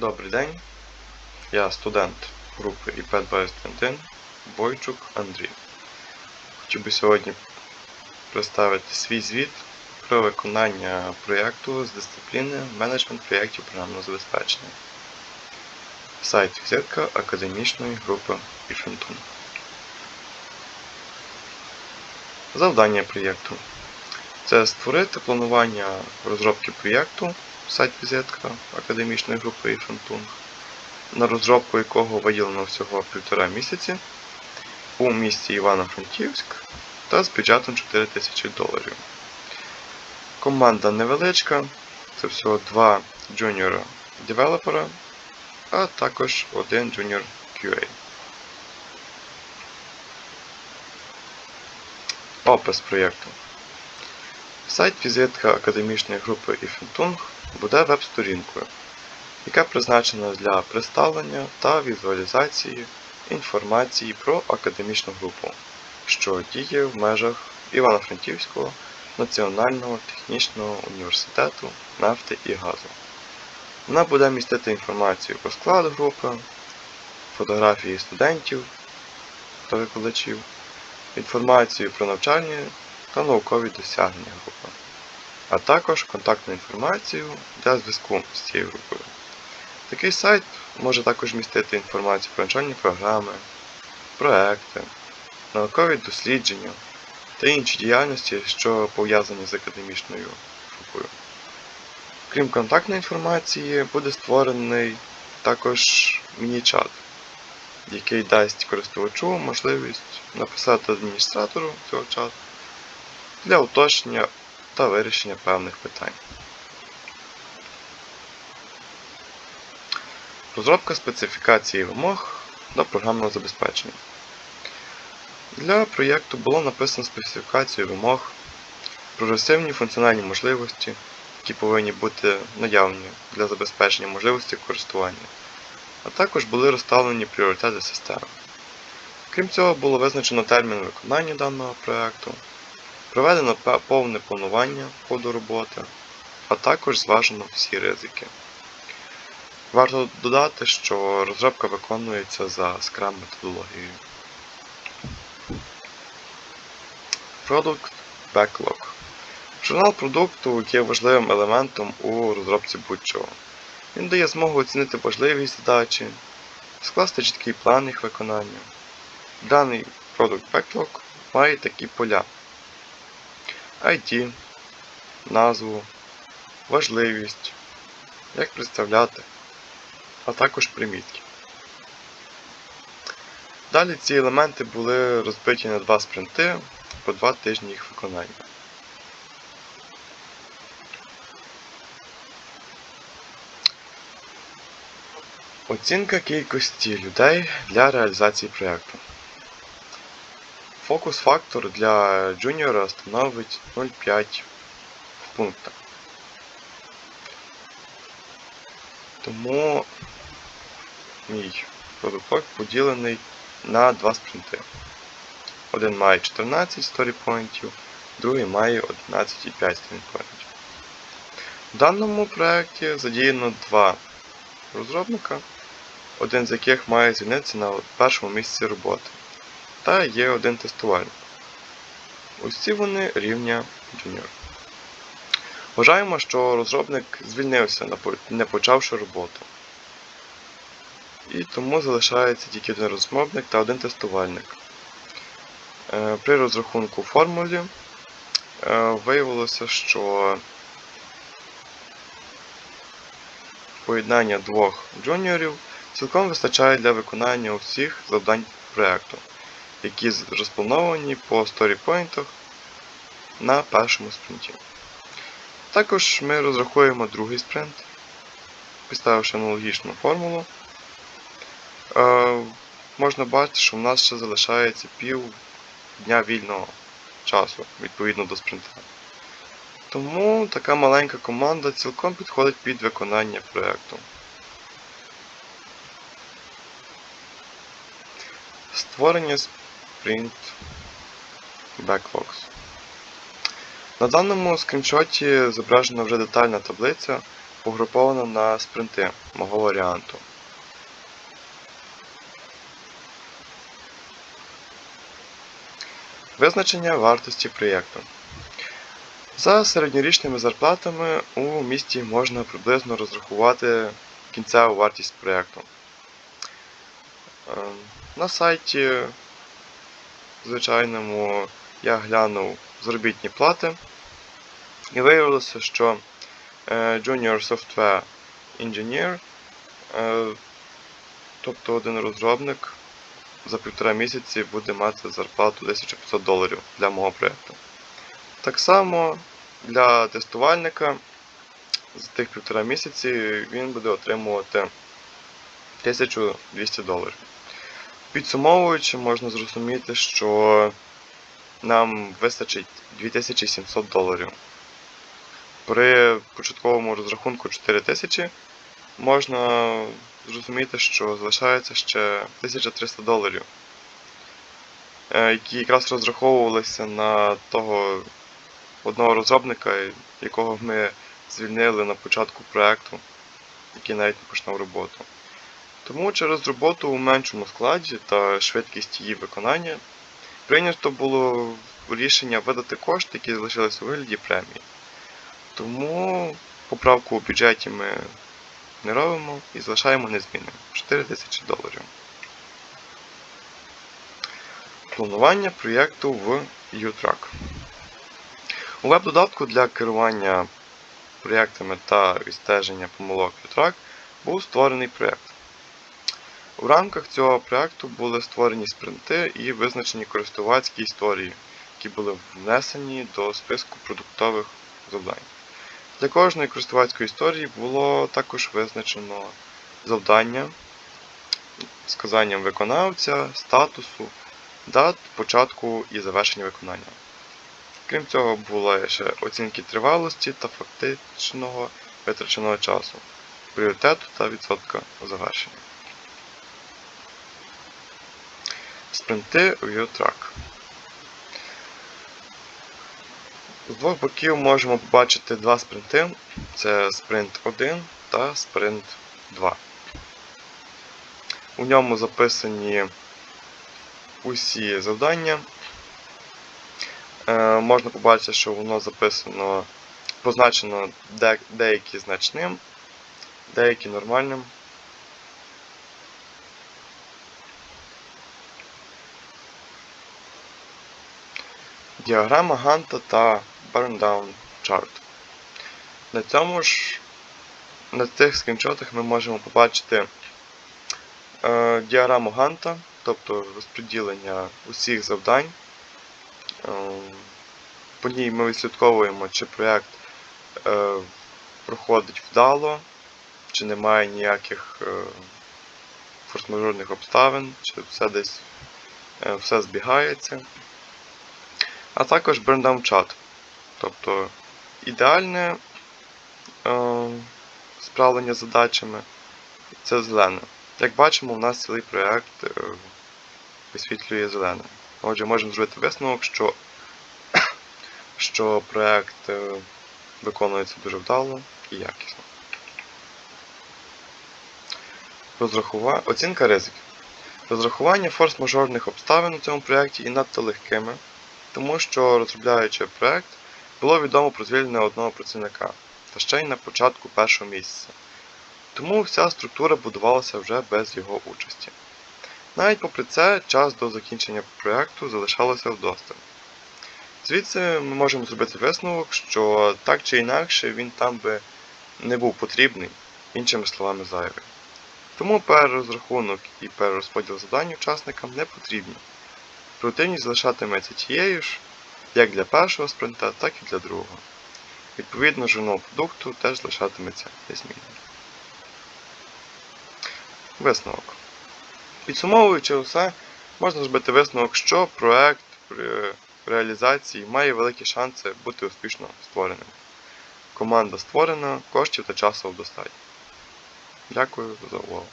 Добрий день. Я студент групи ІП-21 Бойчук Андрій. Хотів би сьогодні представити свій звіт про виконання проєкту з дисципліни менеджмент проєктів програмного забезпечення. Сайт візитка академічної групи Іфентун. Завдання проєкту це створити планування розробки проєкту сайт візитка академічної групи Іфентун, на розробку якого виділено всього півтора місяці у місті Івано-Франківськ та з бюджетом 4 тисячі доларів. Команда невеличка, це всього два джуніора девелопера, а також один джуніор QA. Опис проєкту. Сайт-візитка академічної групи Іфентунг буде веб-сторінкою, яка призначена для представлення та візуалізації інформації про академічну групу, що діє в межах Івано-Франківського національного технічного університету нафти і газу. Вона буде містити інформацію про склад групи, фотографії студентів та викладачів, інформацію про навчальні та наукові досягнення групи, а також контактну інформацію для зв'язку з цією групою. Такий сайт може також містити інформацію про навчальні програми, проекти, наукові дослідження та інші діяльності, що пов'язані з академічною групою. Крім контактної інформації, буде створений також міні-чат, який дасть користувачу можливість написати адміністратору цього чату для уточнення та вирішення певних питань. Розробка специфікації вимог до програмного забезпечення. Для проєкту було написано специфікацію вимог, прогресивні функціональні можливості, які повинні бути наявні для забезпечення можливості користування, а також були розставлені пріоритети системи. Крім цього, було визначено термін виконання даного проєкту, проведено повне планування ходу роботи, а також зважено всі ризики. Варто додати, що розробка виконується за Scrum методологією. Product Backlog. Журнал продукту є важливим елементом у розробці будь-чого. Він дає змогу оцінити важливість задачі, скласти чіткий план їх виконання. Даний Product Backlog має такі поля: ID, назву, важливість, як представляти, а також примітки. Далі ці елементи були розбиті на два спринти по два тижні їх виконання. Оцінка кількості людей для реалізації проєкту. Фокус-фактор для джуніора становить 0,5 пункта. Тому мій продукт поділений на два спринти. Один має 14 сторіпоінтів, другий має 11,5 сторіпоінтів. В даному проєкті задіяно два розробника, один з яких має звільнитися на першому місці роботи. Та є один тестувальник. Усі вони рівня Junior. Вважаємо, що розробник звільнився, не почавши роботу. І тому залишається тільки один розробник та один тестувальник. Е, При розрахунку формулі е, виявилося, що поєднання двох джуніорів цілком вистачає для виконання усіх завдань проєкту, які розплановані по сторіпойнтах на першому спринті. Також ми розрахуємо другий спринт, підставивши аналогічну формулу. Е, можна бачити, що в нас ще залишається пів дня вільного часу відповідно до спринта. Тому така маленька команда цілком підходить під виконання проєкту. Створення Sprint Backlogs. На даному скріншоті зображена вже детальна таблиця погруповано на спринти мого варіанту. Визначення вартості проєкту. За середньорічними зарплатами у місті можна приблизно розрахувати кінцеву вартість проєкту. Е, На сайті звичайному я глянув заробітні плати і виявилося, що е, Junior Software Engineer, е, тобто один розробник, за півтора місяці буде мати зарплату 1500 доларів для мого проєкту. Так само для тестувальника за тих півтора місяці він буде отримувати 1200 доларів. Підсумовуючи, можна зрозуміти, що нам вистачить 2700 доларів. При початковому розрахунку 4000 можна зрозуміти, що залишається ще 1300 доларів, е, які якраз розраховувалися на того одного розробника, якого ми звільнили на початку проекту, який навіть не починав роботу. Тому через роботу у меншому складі та швидкість її виконання прийнято було рішення видати кошти, які залишилися у вигляді премії. Тому поправку у бюджеті ми не робимо і залишаємо незмінним 4 тисячі доларів. Планування проєкту в U-Track. У веб-додатку для керування проєктами та відстеження помилок U-Track був створений проєкт. У рамках цього проєкту були створені спринти і визначені користувацькі історії, які були внесені до списку продуктових завдань. Для кожної користувацької історії було також визначено завдання сказанням виконавця, статусу, дат початку і завершення виконання. Крім цього, були ще оцінки тривалості та фактичного витраченого часу, пріоритету та відсотка завершення. Спринти U-Track. З двох боків можемо побачити два спринти. Це спринт 1 та спринт 2. У ньому записані усі завдання. Е, можна побачити, що воно записано, позначено де, деякі значним, деякі нормальним. Діаграма Ганта та Burndown Chart. На цьому ж, на цих скріншотах ми можемо побачити е, діаграму Ганта, тобто розподілення усіх завдань. Е, по ній ми відслідковуємо, чи проєкт е, проходить вдало, чи немає ніяких е, форс-мажорних обставин, чи все десь е, все збігається. А також Burndown Chat. Тобто ідеальне е, справлення з задачами це зелене. Як бачимо, у нас цілий проєкт е, висвітлює зелене. Отже, можемо зробити висновок, що що проєкт е, виконується дуже вдало і якісно. Розрахува... Оцінка ризиків. Розрахування форс-мажорних обставин у цьому проєкті є надто легкими, тому що розробляючи проєкт, було відомо про звільнення одного працівника, та ще й на початку першого місяця. Тому вся структура будувалася вже без його участі. Навіть попри це, час до закінчення проєкту залишалося вдосталь. Звідси ми можемо зробити висновок, що так чи інакше він там би не був потрібний, іншими словами зайвий. Тому перерозрахунок і перерозподіл завдань учасникам не потрібні. Продуктивність залишатиметься тією ж, як для першого спринта, так і для другого. Відповідно, журнал продукту теж залишатиметься незмінним. Висновок. Підсумовуючи усе, можна зробити висновок, що проект при реалізації має великі шанси бути успішно створеним. Команда створена, коштів та часу достатньо. Дякую за увагу.